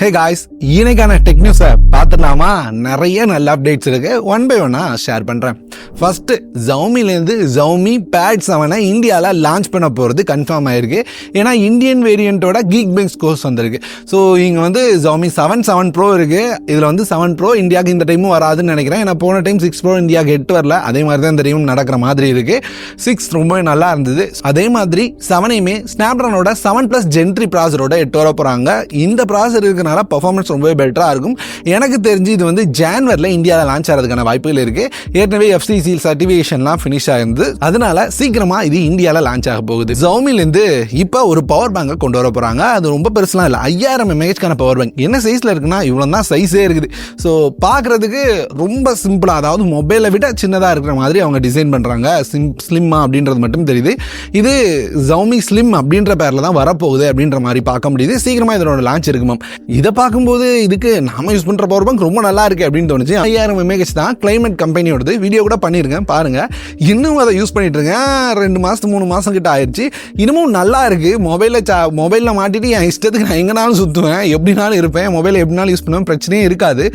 Hey guys இன்னைக்கான tech நியூஸை பார்த்துடலாமா? நிறைய நல்ல அப்டேட்ஸ் இருக்கு. ஒன் பை ஒன்னா ஷேர் பண்ணுறேன் ஃபர்ஸ்ட் ஜவுமிலேருந்து ஜவுமி பேட் செவனை இந்தியாவில் லான்ச் பண்ண போகிறது கன்ஃபார்ம் ஆயிருக்கு. ஏன்னா இந்தியன் வேரியண்ட்டோட கீக் பெங்ஸ் கோர்ஸ் வந்திருக்கு. ஸோ இங்கே வந்து ஜவுமி செவன் செவன் ப்ரோ இருக்குது இதில் வந்து செவன் ப்ரோ இந்தியாவுக்கு இந்த டைமும் வராதுன்னு நினைக்கிறேன். ஏன்னா போன டைம் சிக்ஸ் ப்ரோ இந்தியாவுக்கு எட்டு வரல. அதே மாதிரி தான் இந்த டைமும் நடக்கிற மாதிரி இருக்குது சிக்ஸ் ரொம்ப நல்லா இருந்தது. அதே மாதிரி செவனையுமே ஸ்னாப்ட்ரானோட செவன் ப்ளஸ் ஜென்ட்ரி ப்ராசரோட எட்டு வர போகிறாங்க இந்த ப்ராசர் இருக்கனால பர்ஃபார்மன்ஸ் ரொம்பவே பெட்டராக இருக்கும். எனக்கு தெரிஞ்சு இது வந்து ஜான்வரில் இந்தியாவில் லான்ச் ஆகிறதுக்கான வாய்ப்புகள் இருக்குது ஏற்கனவே எஃப்சிசி சர்டிஃபிகேஷன்லாம் ஃபினிஷ் ஆயிருந்து அதனால சீக்கிரமாக இது இந்தியாவில் லான்ச் ஆக போகுது. ஜவுமிலேருந்து இப்போ ஒரு பவர் பேங்கை கொண்டு வர போகிறாங்க அது ரொம்ப பெருசுலாம் இல்லை. ஐயாயிரம் எம்ஏஹெச்க்கான பவர் பேங்க் என்ன சைஸில் இருக்குன்னா இவ்வளோ தான் சைஸே இருக்குது. ஸோ பார்க்குறதுக்கு ரொம்ப சிம்பிளாக அதாவது மொபைலை விட சின்னதாக இருக்கிற மாதிரி அவங்க டிசைன் பண்ணுறாங்க சிம் ஸ்லிம்மா அப்படின்றது மட்டும் தெரியுது. இது ஜவுமி ஸ்லிம் அப்படின்ற பேரில் தான் வரப்போகுது அப்படின்ற மாதிரி பார்க்க முடியுது. சீக்கிரமாக இதனோட லான்ச் இருக்கு மேம் இதை பார்க்கும்போது இதுக்கு நாம யூஸ் பண்ணுற பவர் பேங்க் ரொம்ப நல்லா இருக்கு அப்படின்னு தோணுச்சு. ஐயாயிரம் எம்ஏஹெச் தான் கிளைமேட் கம்பெனியோடது வீடியோ கூட பண்ணியிருக்கேன் பாருங்க. இன்னும் அதை யூஸ் பண்ணிட்டு இருக்கேன். ரெண்டு மாதத்து மூணு மாதம் கிட்ட ஆயிடுச்சு இன்னமும் நல்லா இருக்கு. மொபைலில் சா மொபைலில் மாட்டிட்டு என் இஷ்டத்துக்கு நான் எங்கேனாலும் சுற்றுவேன் எப்படினாலும் இருப்பேன். மொபைல் எப்படினாலும் யூஸ் பண்ணுவேன். பிரச்சனையே இருக்காது.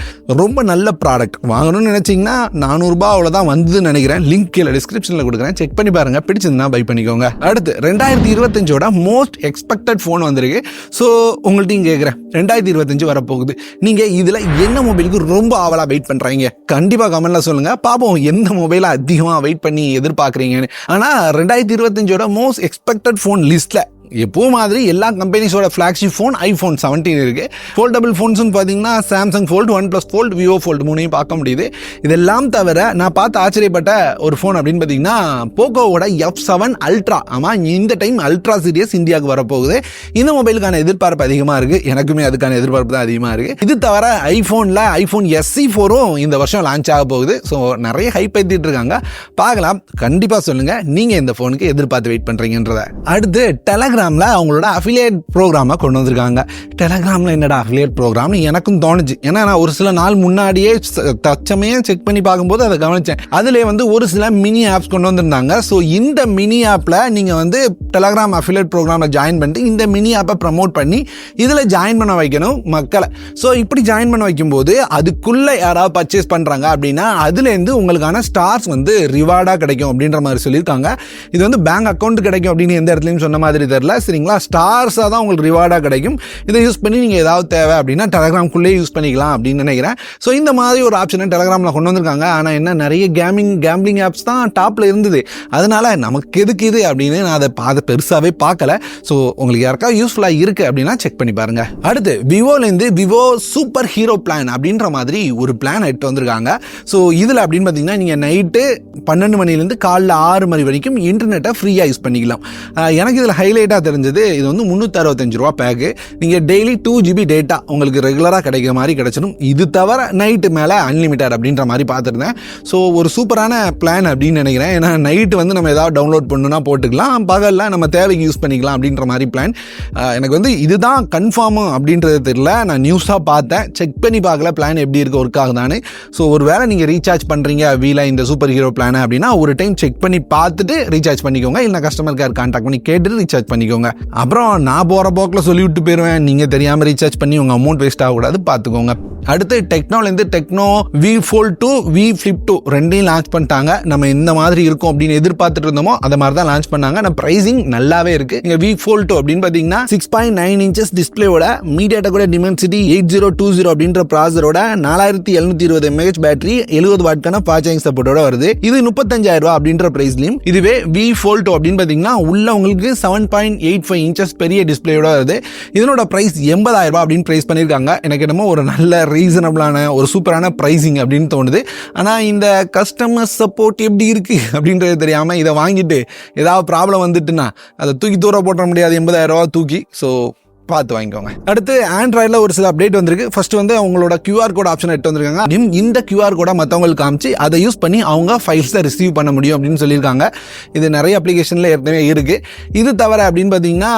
ரொம்ப நல்ல ப்ராடக்ட் வாங்கணும்னு நினச்சிங்கன்னா நானூறுபா அவ்வளோதான் வந்ததுன்னு நினைக்கிறேன். லிங்க் கீழே டிஸ்கிரிப்ஷனில் கொடுக்குறேன். செக் பண்ணி பாருங்க. பிடிச்சிருந்தா பை பண்ணிக்கோங்க. அடுத்து ரெண்டாயிரத்தி இருபத்தஞ்சோட மோஸ்ட் எக்ஸ்பெக்டட் ஃபோன் வந்திருக்கு. ஸோ உங்கள்ட்டையும் கேட்குறேன் ரெண்டாயிரத்தி இருபத்தஞ்சு வரப்போகுது. நீங்கள் இதில் என்ன மொபைலுக்கு ரொம்ப ஆவலாக வெயிட் பண்ணுறீங்க கண்டிப்பாக கமெண்ட்ல சொல்லுங்கள் பாப்போம் எந்த மொபைலை அதிகமாக வெயிட் பண்ணி எதிர்பார்க்குறீங்கன்னு. ஆனால் ரெண்டாயிரத்தி இருபத்தஞ்சோட மோஸ்ட் எக்ஸ்பெக்டட் ஃபோன் லிஸ்ட்டில் எப்போ மாதிரி எல்லா கம்பெனிஸோட ஃப்ளாக்ஷிப் ஃபோன் ஐஃபோன் செவன்டீன் இருக்குது ஃபோல்டபுள் ஃபோன்ஸ்னு பார்த்தீங்கன்னா Samsung fold one plus fold Vivo fold மூணையும் பார்க்க முடியுது. இதெல்லாம் தவிர நான் பார்த்து ஆச்சரியப்பட்ட ஒரு ஃபோன் அப்படின்னு பார்த்தீங்கன்னா போக்கோவோட எஃப் செவன் அல்ட்ரா ஆமாம் இந்த டைம் அல்ட்ரா சீரியஸ் இந்தியாவுக்கு வரப்போகுது. இந்த மொபைலுக்கான எதிர்பார்ப்பு அதிகமாக இருக்குது எனக்குமே அதுக்கான எதிர்பார்ப்பு தான் அதிகமாக இருக்குது இது தவிர ஐஃபோனில் ஐஃபோன் எஸ்சி ஃபோரும் இந்த வருஷம் லான்ச் ஆக போகுது. ஸோ நிறைய ஹைப் ஏற்றிட்டு இருக்காங்க. பார்க்கலாம். கண்டிப்பாக சொல்லுங்கள் நீங்கள் இந்த ஃபோனுக்கு எதிர்பார்த்து வெயிட் பண்ணுறீங்கன்றத அடுத்து டெலகிராமில் அவங்களோட அஃபிலியேட் ப்ரோக்ராமை கொண்டு வந்திருக்காங்க. டெலகிராமில் என்னடா அஃபிலியேட் ப்ரோக்ராம்னு எனக்கும் தோணுச்சு. ஏன்னா நான் ஒரு சில நாள் முன்னாடியே தச்சமையே செக் பண்ணி பார்க்கும்போது அதை கவனித்தேன் அதிலே வந்து ஒரு சில மினி ஆப்ஸ் கொண்டு வந்திருந்தாங்க. ஸோ இந்த மினி ஆப்பில் நீங்கள் வந்து டெலகிராம் அஃபிலியேட் ப்ரோக்ராமில் ஜாயின் பண்ணிட்டு இந்த மினி ஆப்பை ப்ரமோட் பண்ணி இதில் ஜாயின் பண்ண வைக்கணும் மக்களை. ஸோ இப்படி ஜாயின் பண்ண வைக்கும்போது அதுக்குள்ளே யாராவது பர்ச்சேஸ் பண்ணுறாங்க அப்படின்னா அதுலேருந்து உங்களுக்கான ஸ்டார்ஸ் வந்து ரிவார்டாக கிடைக்கும் அப்படின்ற மாதிரி சொல்லியிருக்காங்க. இது வந்து பேங்க் அக்கௌண்ட் கிடைக்கும் அப்படின்னு எந்த இடத்துலையும் சொன்ன மாதிரி தெரில சரிங்களா? ஸ்டார்ஸாக தான் உங்களுக்கு ரிவார்டாக கிடைக்கும். இதை யூஸ் பண்ணி நீங்கள் ஏதாவது தேவை அப்படின்னா டெலகிராம்குள்ளேயே யூஸ் பண்ணிக்கலாம் அப்படின்னு நினைக்கிறேன். ஸோ இந்த மாதிரி ஒரு ஆப்ஷனை டெலகிராமில் கொண்டு வந்திருக்காங்க. ஆனால் என்ன நிறைய கேமிங் கேம்பிளிங் ஆப்ஸ் தான் டாப்பில் இருந்தது. அதனால நமக்கு எதுக்கு இது அப்படின்னு நான் அதை அதை பெருசாகவே பார்க்கல. ஸோ உங்களுக்கு யாருக்காவது யூஸ்ஃபுல்லாக இருக்குது அப்படின்னா செக் பண்ணி பாருங்க. அடுத்து விவோலேருந்து விவோ சூப்பர் ஹீரோ பிளான் அப்படின்ற மாதிரி ஒரு பிளான் எடுத்து வந்திருக்காங்க. ஸோ இதில் அப்படின்னு பார்த்தீங்கன்னா நீங்கள் நைட்டு பன்னெண்டு மணிலேருந்து காலைல ஆறு மணி வரைக்கும் இன்டர்நெட்டை ஃப்ரீயாக யூஸ் பண்ணிக்கலாம். எனக்கு இதில் ஹைலைட் ஹைலைட்டாக தெரிஞ்சது இது வந்து முந்நூற்றி அறுபத்தஞ்சு ரூபா பேக்கு நீங்கள் டெய்லி டூ ஜிபி டேட்டா உங்களுக்கு ரெகுலராக கிடைக்கிற மாதிரி கிடைச்சிடும். இது தவிர நைட்டு மேலே அன்லிமிட்டட் அப்படின்ற மாதிரி பார்த்துருந்தேன். ஸோ ஒரு சூப்பரான பிளான் அப்படின்னு நினைக்கிறேன். ஏன்னா நைட்டு வந்து நம்ம ஏதாவது டவுன்லோட் பண்ணணும்னா போட்டுக்கலாம். பகலில் நம்ம தேவைக்கு யூஸ் பண்ணிக்கலாம் அப்படின்ற மாதிரி பிளான் எனக்கு வந்து இதுதான் கன்ஃபார்மு அப்படின்றது தெரியல. நான் நியூஸாக பார்த்தேன். செக் பண்ணி பார்க்கல பிளான் எப்படி இருக்கு ஒர்க் ஆகுதான்னு. ஸோ ஒரு வேளை நீங்கள் ரீசார்ஜ் பண்ணுறீங்க வீல இந்த சூப்பர் ஹீரோ பிளானை அப்படின்னா ஒரு டைம் செக் பண்ணி பார்த்துட்டு ரீசார்ஜ் பண்ணிக்கோங்க. இல்லை கஸ்டமர் கேர் கான்டாக்ட் பண்ணி கேட்டுட்டு ரீசார்ஜ் பண்ணி பண்ணிக்கோங்க. அப்புறம் நான் போகிற போக்கில் சொல்லி விட்டு போயிடுவேன் நீங்கள் தெரியாமல் ரீசார்ஜ் பண்ணி உங்கள் அமௌண்ட் வேஸ்ட் ஆகக்கூடாது பார்த்துக்கோங்க அடுத்து டெக்னோலேருந்து Tecno V fold two V flip two ரெண்டையும் லான்ச் பண்ணிட்டாங்க. நம்ம இந்த மாதிரி இருக்கும் அப்படின்னு எதிர்பார்த்துட்டு இருந்தோமோ அதை மாதிரி தான் லான்ச் பண்ணாங்க. ஆனால் ப்ரைசிங் நல்லாவே இருக்கு. இங்கே வி ஃபோல் டூ அப்படின்னு பார்த்தீங்கன்னா சிக்ஸ் பாயிண்ட் நைன் இன்ச்சஸ் டிஸ்பிளேவோட மீடியாட்ட கூட Dimensity eight zero two zero அப்படின்ற ப்ராசரோட நாலாயிரத்தி எழுநூத்தி இருபது எம்ஏஹெச் பேட்டரி எழுபது வாட்கான ஃபாஸ்ட் சப்போர்ட்டோட வருது. இது முப்பத்தஞ்சாயிரம் ரூபா அப்படின்ற ப்ரைஸ்லையும் இதுவே வி ஃபோல் டூ அப்படின்னு பார்த்தீங்கன்னா உள்ள உங்களுக்கு seven point eight five inches பெரிய டிஸ்பிளேயோட வருது. இதனோட ப்ரைஸ் எண்பதாயிரம் ரூபாய் அப்படின்னு பிரைஸ் பண்ணியிருக்காங்க. எனக்கு என்னமோ ஒரு நல்ல ரீசனபிளான ஒரு சூப்பரான ப்ரைஸிங் அப்படின்னு தோணுது. ஆனால் இந்த கஸ்டமர் சப்போர்ட் எப்படி இருக்குது அப்படின்றது தெரியாமல் இதை வாங்கிட்டு ஏதாவது ப்ராப்ளம் வந்துட்டுன்னா அதை தூக்கி தூர போட்ட முடியாது. எண்பதாயிரம் ரூபா தூக்கி. ஸோ பார்த்து வாங்கிக்கோங்க. அடுத்து ஆண்ட்ராய்டில் ஒரு சில அப்டேட் வந்திருக்கு. ஃபர்ஸ்ட் வந்து அவங்களோட கியூஆர் கோட் ஆப்ஷன் எடுத்து வந்திருக்காங்க. இந்த கியூஆர் கோடை மற்றவங்களுக்கு காமிச்சு அதை யூஸ் பண்ணி அவங்க ஃபைல்ஸை ரிசீவ் பண்ண முடியும் அப்படின்னு சொல்லியிருக்காங்க. இது நிறைய அப்ளிகேஷனில் ஏற்கனவே இருக்குது இது தவிர அப்படின்னு பார்த்தீங்கன்னா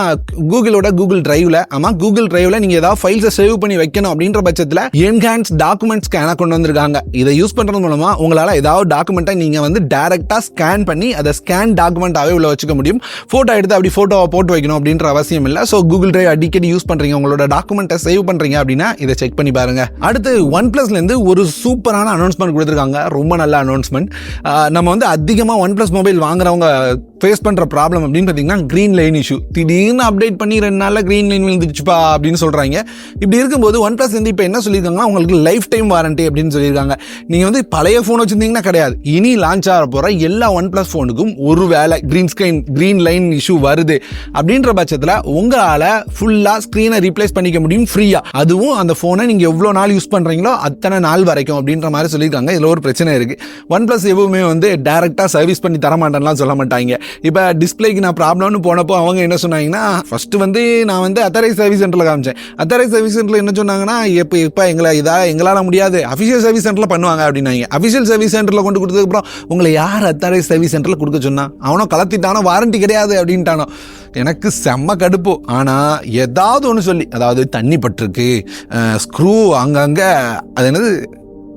கூகுளோட கூகுள் டிரைவில் ஆமாம் கூகுள் டிரைவில் நீங்கள் ஏதாவது ஃபைல்ஸை சேவ் பண்ணி வைக்கணும் அப்படின்ற பட்சத்தில் என்ஹான்ஸ் டாக்குமெண்ட் ஸ்கேனாக கொண்டு வந்திருக்காங்க. இதை யூஸ் பண்ணுறது மூலமாக உங்களால் ஏதாவது டாக்குமெண்ட்டை நீங்கள் வந்து டேரெக்டாக ஸ்கேன் பண்ணி அதை ஸ்கேன் டாக்குமெண்ட்டாகவே உள்ள வச்சுக்க முடியும். ஃபோட்டோ எடுத்து அப்படி ஃபோட்டோவை போட்டு வைக்கணும் அப்படின்ற அவசியம் இல்லை. ஸோ கூகுள் டிரைவ் அடிக்க அடிக்கடி யூஸ் பண்ணுறீங்க உங்களோட டாக்குமெண்ட்டை சேவ் பண்ணுறீங்க அப்படின்னா இதை செக் பண்ணி பாருங்க. அடுத்து ஒன் ப்ளஸ்லேருந்து ஒரு சூப்பரான அனௌன்ஸ்மெண்ட் கொடுத்துருக்காங்க. ரொம்ப நல்ல அனௌன்ஸ்மெண்ட் நம்ம வந்து அதிகமாக ஒன் ப்ளஸ் மொபைல் வாங்குறவங்க ஃபேஸ் பண்ணுற ப்ராப்ளம் அப்படின்னு பார்த்தீங்கன்னா க்ரீன் லைன் இஷ்யூ திடீர்னு அப்டேட் பண்ணி ரெண்டு நாளில் க்ரீன் லைன் விழுந்துருச்சுப்பா அப்படின்னு சொல்கிறாங்க இப்படி இருக்கும்போது ஒன் ப்ளஸ் வந்து இப்போ என்ன சொல்லியிருக்காங்கன்னா உங்களுக்கு லைஃப் டைம் வாரண்டி அப்படின்னு சொல்லியிருக்காங்க. நீங்கள் வந்து பழைய ஃபோன் வச்சுருந்தீங்கன்னா கிடையாது. இனி லான்ச் ஆக போகிற எல்லா ஒன் ப்ளஸ் ஃபோனுக்கும் ஒரு வேலை green screen green line issue வருது. அப்படின்ற பட்சத்தில் உங்களால் ஃபுல்லாக ஸ்க்ரீனை ரீப்ளேஸ் பண்ணிக்க முடியும் ஃப்ரீயாக அதுவும் அந்த ஃபோனை நீங்கள் எவ்வளோ நாள் யூஸ் பண்ணுறீங்களோ அத்தனை நாள் வரைக்கும் அப்படின்ற மாதிரி சொல்லியிருக்காங்க. இதில் ஒரு பிரச்சனை இருக்குது ஒன் ப்ளஸ் எப்பவுமே வந்து டேரெக்டாக சர்வீஸ் பண்ணி தர மாட்டேன்லாம் சொல்ல மாட்டாங்க. இப்போ டிஸ்பிளேக்கு நான் ப்ராப்ளம்னு போனப்போ அவங்க என்ன சொன்னாங்கன்னா ஃபஸ்ட்டு வந்து நான் வந்து அத்தரைஸ் சர்வீஸ் சென்டரில் காமிச்சேன். அத்தாரைஸ் சர்வீஸ் சென்டரில் என்ன சொன்னாங்கன்னா இப்போ இப்போ எங்களை இதாக எங்களால் முடியாது. அஃபிஷியல் சர்வீஸ் சென்டரில் பண்ணுவாங்க அப்படின்னாங்க. அஃபிஷியல் சர்வீஸ் சென்டரில் கொண்டு கொடுத்ததுக்கப்புறம் உங்களை யார் அத்தரைஸ் சர்வீஸ் சென்டரில் கொடுக்க சொன்னான் அவனும் கலத்திட்டானோ வாரண்டி கிடையாது அப்படின்ட்டானோ. எனக்கு செம்ம கடுப்பு. ஆனால் ஏதாவது ஒன்று சொல்லி அதாவது தண்ணி பட்டிருக்கு ஸ்க்ரூ அங்கங்கே அது என்னது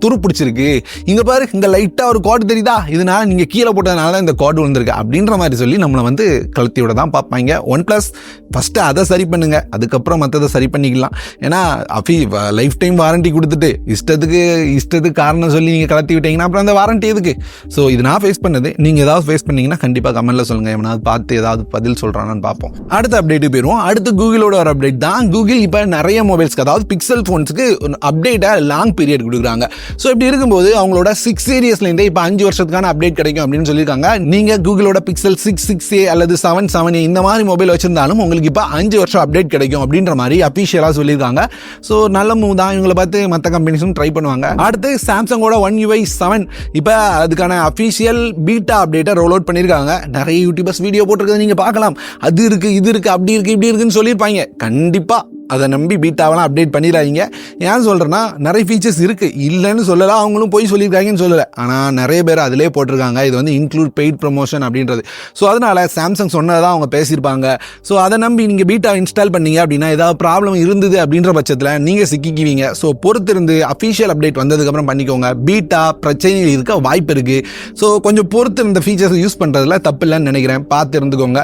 துரு பிடிச்சிருக்கு. இங்கே பாரு இங்கே லைட்டாக ஒரு கார்டு தெரியுதா? இதனால் நீங்கள் கீழே போட்டதுனால தான் இந்த கார்டு விழுந்திருக்கு. அப்படின்ற மாதிரி சொல்லி நம்மளை வந்து கழுத்தி விட தான் பார்ப்பாங்க. ஒன் ப்ளஸ் ஃபஸ்ட்டு அதை சரி பண்ணுங்கள் அதுக்கப்புறம் மற்றதை சரி பண்ணிக்கலாம். ஏன்னா அஃபி லைஃப் டைம் வாரண்டி கொடுத்துட்டு இஷ்டத்துக்கு இஷ்டத்துக்கு காரணம் சொல்லி நீங்கள் கலத்தி விட்டீங்கன்னா அப்புறம் அந்த வாரண்டி எதுக்கு? ஸோ இது நான் ஃபேஸ் பண்ணது. நீங்கள் ஏதாவது ஃபேஸ் பண்ணிங்கன்னா கண்டிப்பாக கமெண்ட்ல சொல்லுங்கள் எவனாவது பார்த்து ஏதாவது பதில் சொல்றானான்னு பார்ப்போம். அடுத்த அப்டேட்டு போயிடுவோம் அடுத்து கூகுளோட ஒரு அப்டேட் தான். கூகுள் இப்போ நிறைய மொபைல்ஸ்க்கு அதாவது பிக்சல் ஃபோன்ஸுக்கு அப்டேட்டாக லாங் பீரியட் கொடுக்குறாங்க. ஸோ இப்படி இருக்கும்போது அவங்களோட சிக்ஸ் சீரியஸ்லேருந்து இப்போ அஞ்சு வருஷத்துக்கான அப்டேட் கிடைக்கும் அப்படின்னு சொல்லியிருக்காங்க. நீங்கள் கூகுளோட பிக்சல் சிக்ஸ் சிக்ஸ் ஏ அல்லது செவன் செவன் ஏ இந்த மாதிரி மொபைல் வச்சிருந்தாலும் உங்களுக்கு இப்போ அஞ்சு வருஷம் அப்டேட் கிடைக்கும் அப்படின்ற மாதிரி அஃபிஷியலாக சொல்லியிருக்காங்க. ஸோ நல்ல மூவ் தான். இவங்களை பார்த்து மற்ற கம்பெனிஸும் ட்ரை பண்ணுவாங்க. அடுத்து சாம்சங்கோட ஒன் யூஐ செவன் இப்போ அதுக்கான அஃபிஷியல் பீட்டா அப்டேட்டை ரோல் அவுட் பண்ணியிருக்காங்க. நிறைய யூடியூபர்ஸ் வீடியோ போட்டிருக்கிறது நீங்கள் பார்க்கலாம். அது இருக்குது இது இருக்குது அப்படி இருக்குது இப்படி இருக்குன்னு சொல்லியிருப்பாங்க. கண்டிப்பாக அதை நம்பி பீட்டாவெல்லாம் அப்டேட் பண்ணிடாதீங்க. ஏன் சொல்கிறேன்னா நிறைய ஃபீச்சர்ஸ் இருக்குது இல்லைன்னு சொல்லலாம் அவங்களும் போய் சொல்லியிருக்காங்கன்னு சொல்லலை. ஆனால் நிறைய பேர் அதிலே போட்டிருக்காங்க. இது வந்து இன்க்ளூட் பெய்ட் ப்ரொமோஷன் அப்படின்றது. ஸோ அதனால் சாம்சங் சொன்னதான் அவங்க பேசியிருப்பாங்க. ஸோ அதை நம்பி நீங்கள் பீட்டா இன்ஸ்டால் பண்ணீங்க அப்படின்னா ஏதாவது ப்ராப்ளம் இருந்தது அப்படின்ற பட்சத்தில் நீங்கள் சிக்கிக்குவீங்க. ஸோ பொறுத்திருந்து அஃபீஷியல் அப்டேட் வந்ததுக்கப்புறம் பண்ணிக்கோங்க. பீட்டா பிரச்சனைகள் இருக்க வாய்ப்பு இருக்குது ஸோ கொஞ்சம் பொறுத்து இந்த ஃபீச்சர்ஸ் யூஸ் பண்ணுறதுல தப்பு இல்லைன்னு நினைக்கிறேன். பார்த்து இருந்துக்கோங்க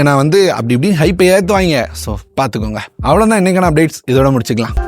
ஏன்னா வந்து அப்படி இப்படி ஹைப்பை ஏற்றுவாங்க ஸோ பார்த்துக்கோங்க. அவ்வளோதான் இன்றைக்கான அப்டேட்ஸ் இதோட முடிச்சுக்கலாம்.